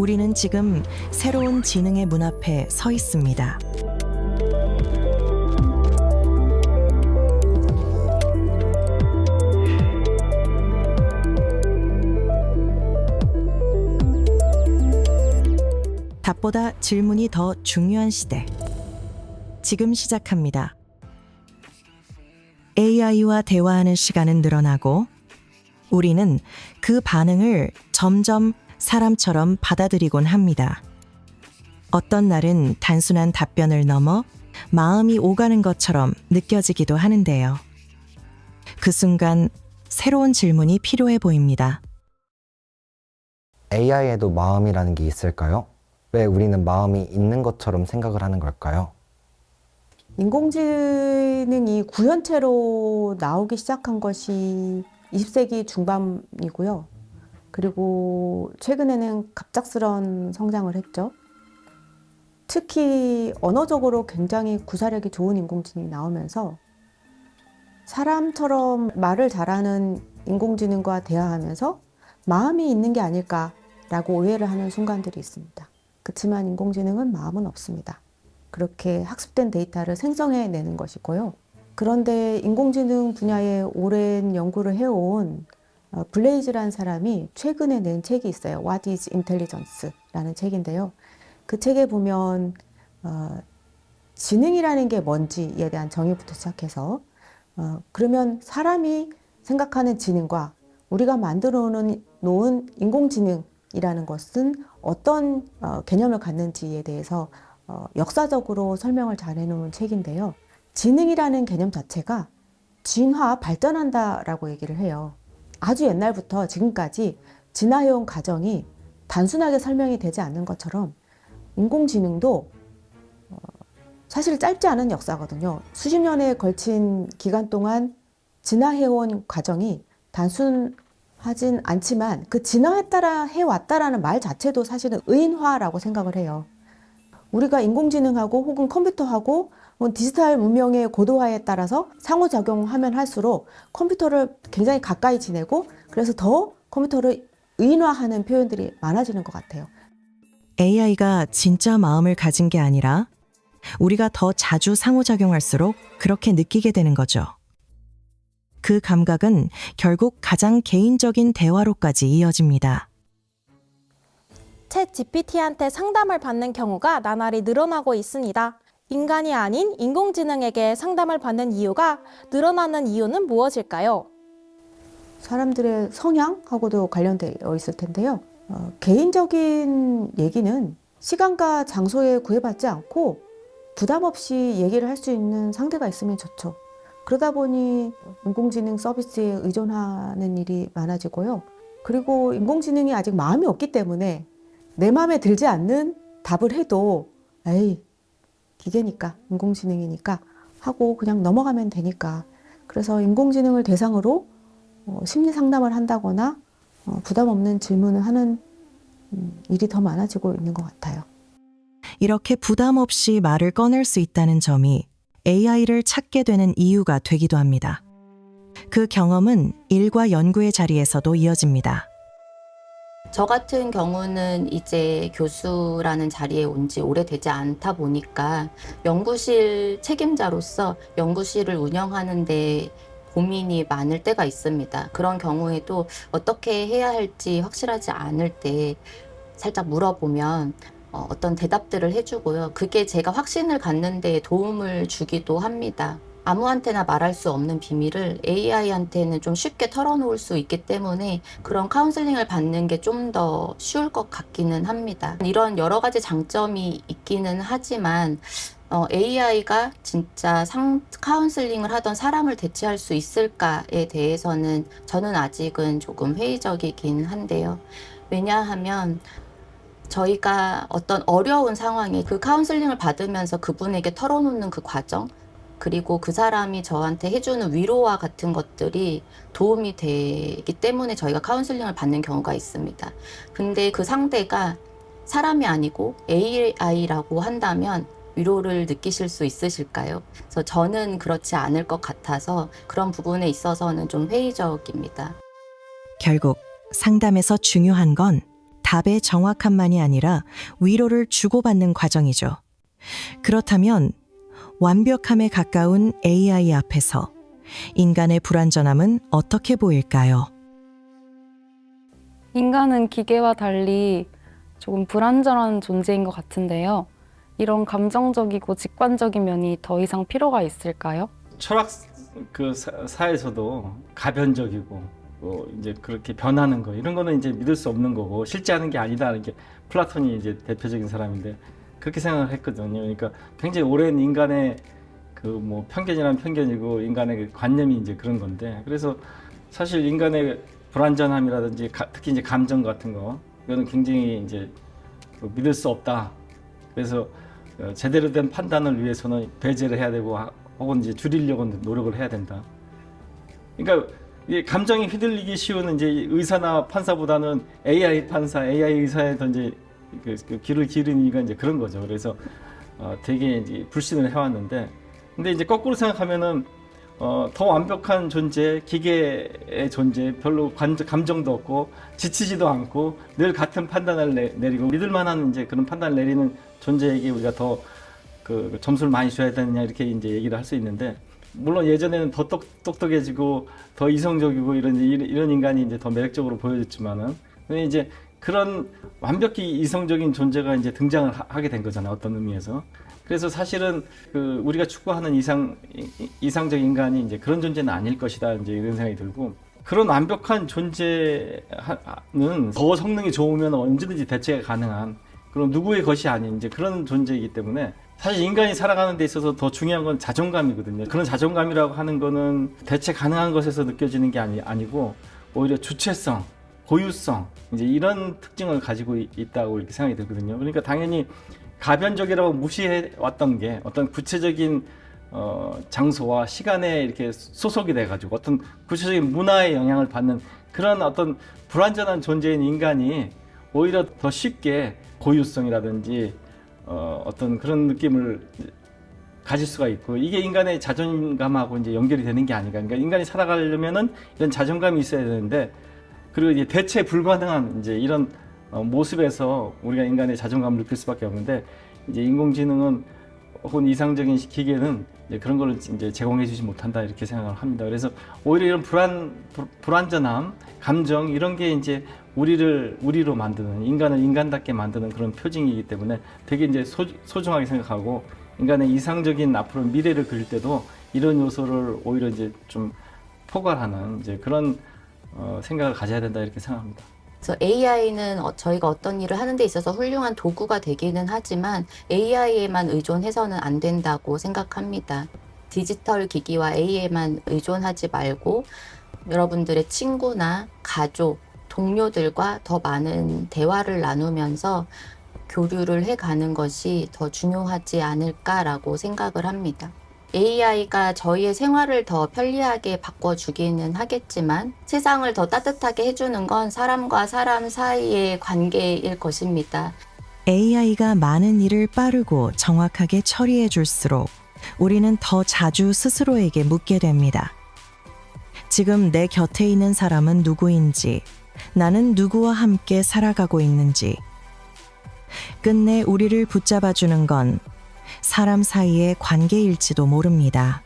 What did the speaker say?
우리는 지금 새로운 지능의 문 앞에 서 있습니다. 답보다 질문이 더 중요한 시대. 지금 시작합니다. AI와 대화하는 시간은 늘어나고 우리는 그 반응을 점점 사람처럼 받아들이곤 합니다. 어떤 날은 단순한 답변을 넘어 마음이 오가는 것처럼 느껴지기도 하는데요. 그 순간 새로운 질문이 필요해 보입니다. AI에도 마음이라는 게 있을까요? 왜 우리는 마음이 있는 것처럼 생각을 하는 걸까요? 인공지능이 구현체로 나오기 시작한 것이 20세기 중반이고요. 그리고 최근에는 갑작스런 성장을 했죠. 특히 언어적으로 굉장히 구사력이 좋은 인공지능이 나오면서 사람처럼 말을 잘하는 인공지능과 대화하면서 마음이 있는 게 아닐까라고 오해를 하는 순간들이 있습니다. 그렇지만 인공지능은 마음은 없습니다. 그렇게 학습된 데이터를 생성해 내는 것이고요. 그런데 인공지능 분야에 오랜 연구를 해온 어, 블레이즈라는 사람이 최근에 낸 책이 있어요. What is Intelligence라는 책인데요. 그 책에 보면 어, 지능이라는 게 뭔지에 대한 정의부터 시작해서 어, 그러면 사람이 생각하는 지능과 우리가 만들어 놓은, 인공지능이라는 것은 어떤 어, 개념을 갖는지에 대해서 어, 역사적으로 설명을 잘 해놓은 책인데요. 지능이라는 개념 자체가 진화, 발전한다라고 얘기를 해요. 아주 옛날부터 지금까지 진화해온 과정이 단순하게 설명이 되지 않는 것처럼 인공지능도 어, 사실 짧지 않은 역사거든요. 수십 년에 걸친 기간 동안 진화해온 과정이 단순하진 않지만 그 진화했다라 해왔다라는 말 자체도 사실은 의인화라고 생각을 해요. 우리가 인공지능하고 혹은 컴퓨터하고 디지털 문명의 고도화에 따라서 상호작용하면 할수록 컴퓨터를 굉장히 가까이 지내고 그래서 더 컴퓨터를 의인화하는 표현들이 많아지는 것 같아요. AI가 진짜 마음을 가진 게 아니라 우리가 더 자주 상호작용할수록 그렇게 느끼게 되는 거죠. 그 감각은 결국 가장 개인적인 대화로까지 이어집니다. 챗 GPT한테 상담을 받는 경우가 나날이 늘어나고 있습니다. 인간이 아닌 인공지능에게 상담을 받는 이유가 늘어나는 이유는 무엇일까요? 사람들의 성향하고도 관련되어 있을 텐데요. 어, 개인적인 얘기는 시간과 장소에 구애받지 않고 부담 없이 얘기를 할 수 있는 상대가 있으면 좋죠. 그러다 보니 인공지능 서비스에 의존하는 일이 많아지고요. 그리고 인공지능이 아직 마음이 없기 때문에 내 마음에 들지 않는 답을 해도 에이 기계니까 인공지능이니까 하고 그냥 넘어가면 되니까 그래서 인공지능을 대상으로 어, 심리 상담을 한다거나 어, 부담 없는 질문을 하는 음, 일이 더 많아지고 있는 것 같아요. 이렇게 부담 없이 말을 꺼낼 수 있다는 점이 AI를 찾게 되는 이유가 되기도 합니다. 그 경험은 일과 연구의 자리에서도 이어집니다. 저 같은 경우는 이제 교수라는 자리에 온 지 오래되지 않다 보니까 연구실 책임자로서 연구실을 운영하는데 고민이 많을 때가 있습니다. 그런 경우에도 어떻게 해야 할지 확실하지 않을 때 살짝 물어보면 어, 어떤 대답들을 해주고요. 그게 제가 확신을 갖는 데 도움을 주기도 합니다. 아무한테나 말할 수 없는 비밀을 AI한테는 좀 쉽게 털어놓을 수 있기 때문에 그런 카운슬링을 받는 게 좀 더 쉬울 것 같기는 합니다. 이런 여러 가지 장점이 있기는 하지만 어, AI가 진짜 상, 카운슬링을 하던 사람을 대체할 수 있을까에 대해서는 저는 아직은 조금 회의적이긴 한데요. 왜냐하면 저희가 어떤 어려운 상황에 그 카운슬링을 받으면서 그분에게 털어놓는 그 과정, 그리고 그 사람이 저한테 해주는 위로와 같은 것들이 도움이 되기 때문에 저희가 카운슬링을 받는 경우가 있습니다. 근데 그 상대가 사람이 아니고 AI라고 한다면 위로를 느끼실 수 있으실까요? 그래서 저는 그렇지 않을 것 같아서 그런 부분에 있어서는 좀 회의적입니다. 결국 상담에서 중요한 건 답의 정확함만이 아니라 위로를 주고받는 과정이죠. 그렇다면 완벽함에 가까운 AI 앞에서 인간의 불완전함은 어떻게 보일까요? 인간은 기계와 달리 조금 불완전한 존재인 것 같은데요. 이런 감정적이고 직관적인 면이 더 이상 필요가 있을까요? 철학 그 사- 사에서도 가변적이고 뭐 이제 그렇게 변하는 거 이런 거는 이제 믿을 수 없는 거고 실제 하는 게 아니다는 게 플라톤이 이제 대표적인 사람인데 그렇게 생각을 했거든요. 그러니까 굉장히 오랜 인간의 그 뭐 편견이란 편견이고 인간의 그 관념이 이제 그런 건데 그래서 사실 인간의 불완전함이라든지 가- 특히 이제 감정 같은 거 이거는 굉장히 이제 그 믿을 수 없다. 그래서 어, 제대로 된 판단을 위해서는 배제를 해야 되고 하- 혹은 이제 줄이려고 노력을 해야 된다. 그러니까 이 감정이 휘둘리기 쉬운 이제 의사나 판사보다는 AI 판사, AI 의사에 더 이제 그, 그 귀를 기르니까 이제 그런 거죠. 그래서 어, 되게 이제 불신을 해왔는데, 근데 이제 거꾸로 생각하면은 어, 더 완벽한 존재, 기계의 존재, 별로 관, 감정도 없고 지치지도 않고 늘 같은 판단을 내, 내리고 믿을 만한 이제 그런 판단을 내리는 존재에게 우리가 더 그 점수를 많이 줘야 되느냐 이렇게 이제 얘기를 할 수 있는데 물론 예전에는 더 똑, 똑똑해지고 더 이성적이고 이런 이런 인간이 이제 더 매력적으로 보여졌지만은 근데 이제 그런 완벽히 이성적인 존재가 이제 등장을 하- 하게 된 거잖아요 어떤 의미에서 그래서 사실은 그 우리가 추구하는 이상 이- 이상적 인간이 이제 그런 존재는 아닐 것이다 이제 이런 생각이 들고 그런 완벽한 존재는 더 성능이 좋으면 언제든지 대체가 가능한 그런 누구의 것이 아닌 이제 그런 존재이기 때문에 사실 인간이 살아가는 데 있어서 더 중요한 건 자존감이거든요. 그런 자존감이라고 하는 거는 대체 가능한 것에서 느껴지는 게 아니, 아니고 오히려 주체성, 고유성 이제 이런 특징을 가지고 있- 있다고 이렇게 생각이 들거든요. 그러니까 당연히 가변적이라고 무시해 왔던 게 어떤 구체적인 어, 장소와 시간에 이렇게 소속이 돼가지고 어떤 구체적인 문화의 영향을 받는 그런 어떤 불완전한 존재인 인간이 오히려 더 쉽게 고유성이라든지 어, 어떤 그런 느낌을 가질 수가 있고 이게 인간의 자존감하고 이제 연결이 되는 게 아닌가. 그러니까 인간이 살아가려면은 이런 자존감이 있어야 되는데 그리고 이제 대체 불가능한 이제 이런 어, 모습에서 우리가 인간의 자존감을 느낄 수밖에 없는데 이제 인공지능은 혹은 이상적인 기계는 이제 그런 걸 이제 제공해주지 못한다 이렇게 생각을 합니다. 그래서 오히려 이런 불안 불- 불안전함, 감정 이런 게 이제 우리를 우리로 만드는 인간을 인간답게 만드는 그런 표징이기 때문에 되게 이제 소, 소중하게 생각하고 인간의 이상적인 앞으로 미래를 그릴 때도 이런 요소를 오히려 이제 좀 포괄하는 이제 그런 어, 생각을 가져야 된다 이렇게 생각합니다. 그래서 AI는 저희가 어떤 일을 하는 데 있어서 훌륭한 도구가 되기는 하지만 AI에만 의존해서는 안 된다고 생각합니다. 디지털 기기와 AI에만 의존하지 말고 여러분들의 친구나 가족, 동료들과 더 많은 대화를 나누면서 교류를 해가는 것이 더 중요하지 않을까라고 생각을 합니다. AI가 저희의 생활을 더 편리하게 바꿔주기는 하겠지만 세상을 더 따뜻하게 해주는 건 사람과 사람 사이의 관계일 것입니다. AI가 많은 일을 빠르고 정확하게 처리해 줄수록 우리는 더 자주 스스로에게 묻게 됩니다. 지금 내 곁에 있는 사람은 누구인지, 나는 누구와 함께 살아가고 있는지, 끝내 우리를 붙잡아주는 건 사람 사이의 관계일지도 모릅니다.